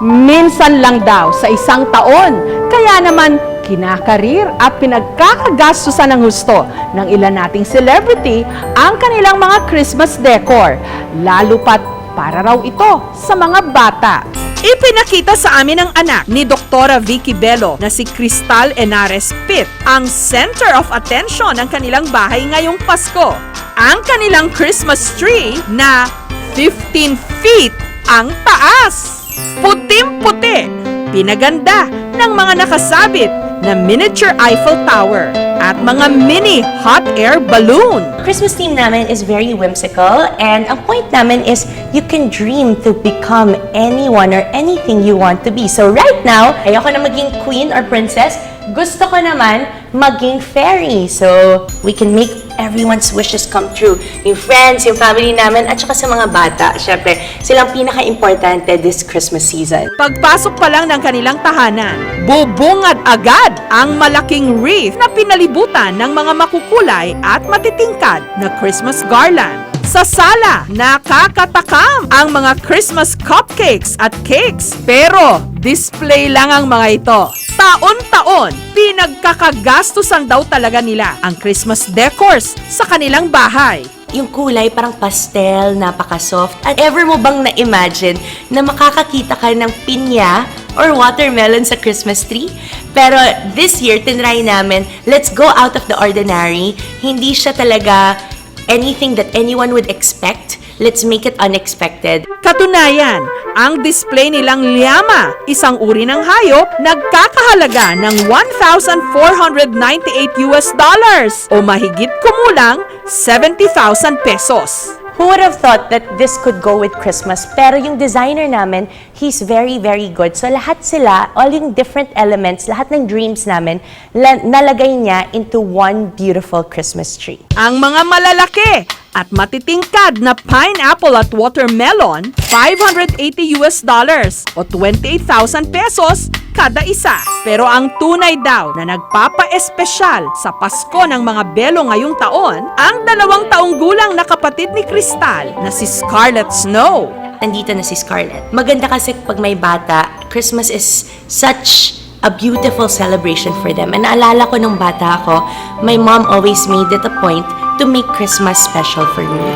minsan lang daw sa isang taon. Kaya naman, kinakarir at pinagkakagastusan ng husto ng ilan nating celebrity ang kanilang mga Christmas decor. Lalo pat para raw ito sa mga bata. Ipinakita sa amin ng anak ni Doktora Vicky Bello na si Cristal Enares Pitt ang center of attention ng kanilang bahay ngayong Pasko. Ang kanilang Christmas tree na 15 feet ang taas. Putim-puti, pinaganda ng mga nakasabit na miniature Eiffel Tower at mga mini hot air balloon. Christmas theme namin is very whimsical and ang point namin is you can dream to become anyone or anything you want to be. So right now, ayoko na maging queen or princess. Gusto ko naman maging fairy. So we can make everyone's wishes come true. Yung friends, yung family namin, at saka sa mga bata. Siyempre, silang pinaka-importante this Christmas season. Pagpasok pa lang ng kanilang tahanan, bubungad agad ang malaking wreath na pinalibutan ng mga makukulay at matitingkad na Christmas garland. Sa sala, nakakatakam ang mga Christmas cupcakes at cakes. Pero, display lang ang mga ito. Taon-taon, pinagkakagastusan daw talaga nila ang Christmas decors sa kanilang bahay. yung kulay parang pastel, napaka-soft. At ever mo bang na-imagine na makakakita ka ng pinya or watermelon sa Christmas tree? Pero this year, tinry namin, let's go out of the ordinary. Hindi siya talaga anything that anyone would expect. Let's make it unexpected. Katunayan, ang display nilang llama, isang uri ng hayop, nagkakahalaga ng 1,498 US dollars o mahigit kumulang 70,000 pesos. Who would have thought that this could go with Christmas? Pero yung designer namin, he's very, very good. So lahat sila, all yung different elements, lahat ng dreams namin, la- nalagay niya into one beautiful Christmas tree. Ang mga malalaki at matitingkad na pineapple at watermelon, 580 US dollars o 28,000 pesos kada isa. Pero ang tunay daw na nagpapa-espesyal sa Pasko ng mga belo ngayong taon, ang dalawang taong gulang na kapatid ni Crystal na si Scarlett Snow. nandito na si Scarlett. Maganda kasi pag may bata, Christmas is such a beautiful celebration for them. And naalala ko nung bata ako, my mom always made it a point to make Christmas special for me.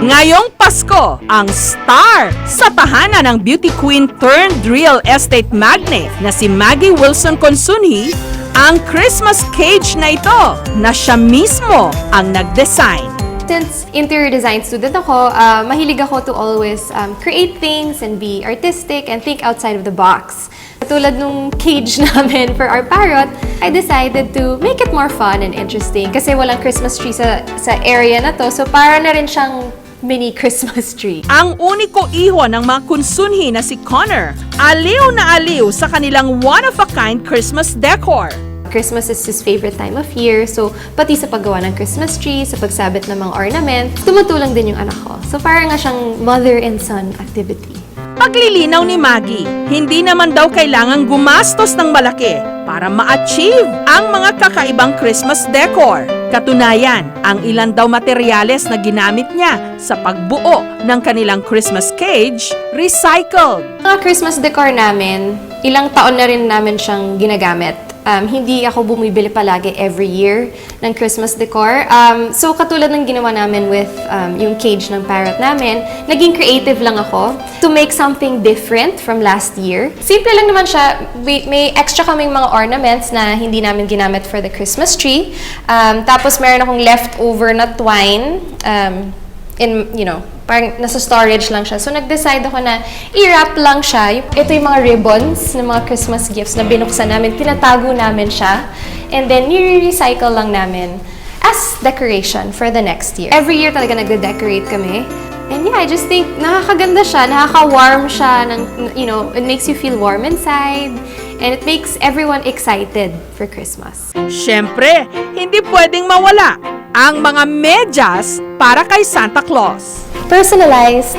Ngayong Pasko, ang star sa tahanan ng beauty queen turned real estate magnate na si Maggie Wilson Consunhi, ang Christmas cage na ito na siya mismo ang nag-design. Since interior design student ako, uh, mahilig ako to always um, create things and be artistic and think outside of the box. Tulad nung cage namin for our parrot, I decided to make it more fun and interesting kasi walang Christmas tree sa, sa area na to. So para na rin siyang mini Christmas tree. Ang uniko iho ng mga kunsunhi na si Connor, aliw na aliw sa kanilang one-of-a-kind Christmas decor. Christmas is his favorite time of year, so pati sa paggawa ng Christmas tree, sa pagsabit ng mga ornament, tumutulong din yung anak ko. So parang nga siyang mother and son activity. Paglilinaw ni Maggie, hindi naman daw kailangang gumastos ng malaki para ma-achieve ang mga kakaibang Christmas decor. Katunayan, ang ilan daw materyales na ginamit niya sa pagbuo ng kanilang Christmas cage, recycled. Mga Christmas decor namin, ilang taon na rin namin siyang ginagamit. Um, hindi ako bumibili palagi every year ng Christmas decor. Um, so, katulad ng ginawa namin with um, yung cage ng parrot namin, naging creative lang ako to make something different from last year. Simple lang naman siya. May, may extra kaming mga ornaments na hindi namin ginamit for the Christmas tree. Um, tapos, meron akong leftover na twine. Um, in, you know, parang nasa storage lang siya. So, nag-decide ako na i-wrap lang siya. Ito yung mga ribbons ng mga Christmas gifts na binuksan namin. Tinatago namin siya. And then, nire-recycle lang namin as decoration for the next year. Every year talaga nagde-decorate kami. And yeah, I just think nakakaganda siya, nakaka-warm siya, ng, you know, it makes you feel warm inside. And it makes everyone excited for Christmas. Siyempre, hindi pwedeng mawala ang mga medyas para kay Santa Claus. personalized.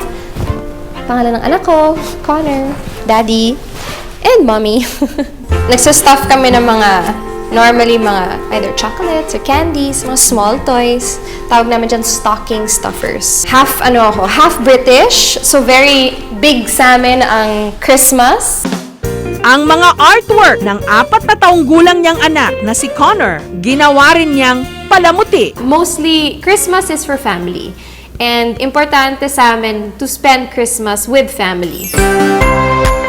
Pangalan ng anak ko, Connor, Daddy, and Mommy. Nagsastuff kami ng mga Normally, mga either chocolates or candies, mga small toys. Tawag namin dyan stocking stuffers. Half, ano ako, half British. So, very big sa amin ang Christmas. Ang mga artwork ng apat na taong gulang niyang anak na si Connor, ginawa rin niyang palamuti. Mostly, Christmas is for family. And importante sa amin to spend Christmas with family.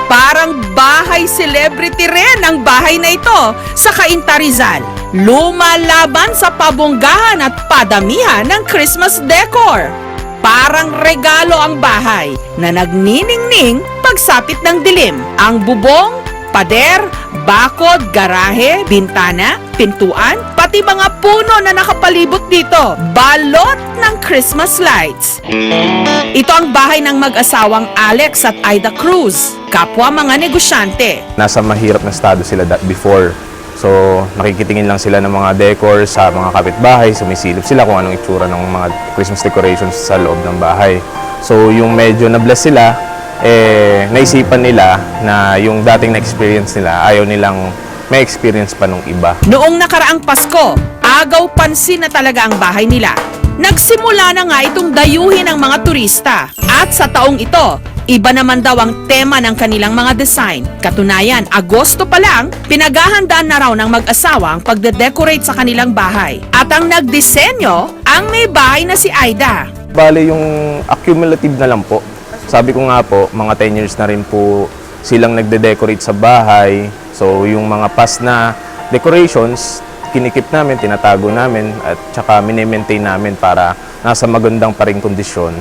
Parang bahay celebrity rin ang bahay na ito sa Cainta Rizal. Lumalaban sa pabonggahan at padamihan ng Christmas decor. Parang regalo ang bahay na nagniningning pagsapit ng dilim. Ang bubong, pader, bakod, garahe, bintana, pintuan, pati mga puno na nakapalibot dito. Balot ng Christmas lights. Ito ang bahay ng mag-asawang Alex at Ida Cruz, kapwa mga negosyante. nasa mahirap na estado sila that before. So, nakikitingin lang sila ng mga decor sa mga kapitbahay, sumisilip sila kung anong itsura ng mga Christmas decorations sa loob ng bahay. So, yung medyo na-bless sila, eh, naisipan nila na yung dating na-experience nila, ayaw nilang may experience pa nung iba. Noong nakaraang Pasko, agaw pansin na talaga ang bahay nila. Nagsimula na nga itong dayuhin ng mga turista. At sa taong ito, iba naman daw ang tema ng kanilang mga design. Katunayan, Agosto pa lang, pinaghahandaan na raw ng mag-asawa ang pagde-decorate sa kanilang bahay. At ang nagdisenyo, ang may bahay na si Aida. Bale, yung accumulative na lang po. Sabi ko nga po, mga 10 years na rin po silang nagde-decorate sa bahay. So, yung mga past na decorations, kinikip namin, tinatago namin, at saka mini-maintain namin para nasa magandang pa rin kondisyon.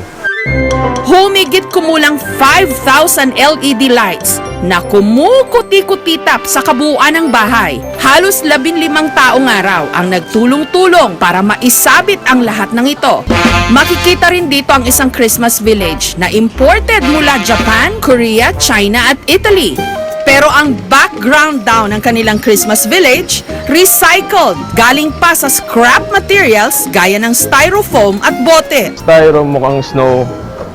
Humigit kumulang 5,000 LED lights na kumukuti-kutitap sa kabuuan ng bahay. Halos 15 taong araw ang nagtulong-tulong para maisabit ang lahat ng ito. Makikita rin dito ang isang Christmas village na imported mula Japan, Korea, China at Italy. Pero ang background daw ng kanilang Christmas village, recycled, galing pa sa scrap materials gaya ng styrofoam at bote. Styro mukhang snow,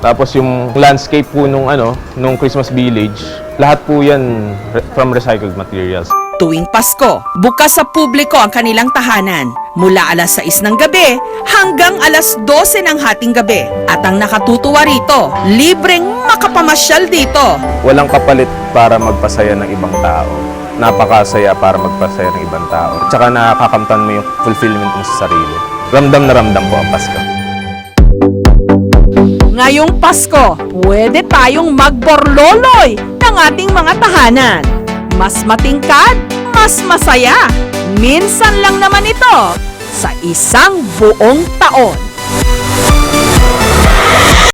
tapos yung landscape po nung ano, nung Christmas village, lahat po yan re- from recycled materials. Tuwing Pasko, bukas sa publiko ang kanilang tahanan mula alas 6 ng gabi hanggang alas 12 ng hating gabi. At ang nakatutuwa rito, libreng makapamasyal dito. Walang kapalit para magpasaya ng ibang tao. Napakasaya para magpasaya ng ibang tao. Tsaka nakakamtan mo yung fulfillment mo sa sarili. Ramdam na ramdam ko ang Pasko. Ngayong Pasko, pwede tayong magborloloy ng ating mga tahanan. Mas matingkad, mas masaya. Minsan lang naman ito sa isang buong taon.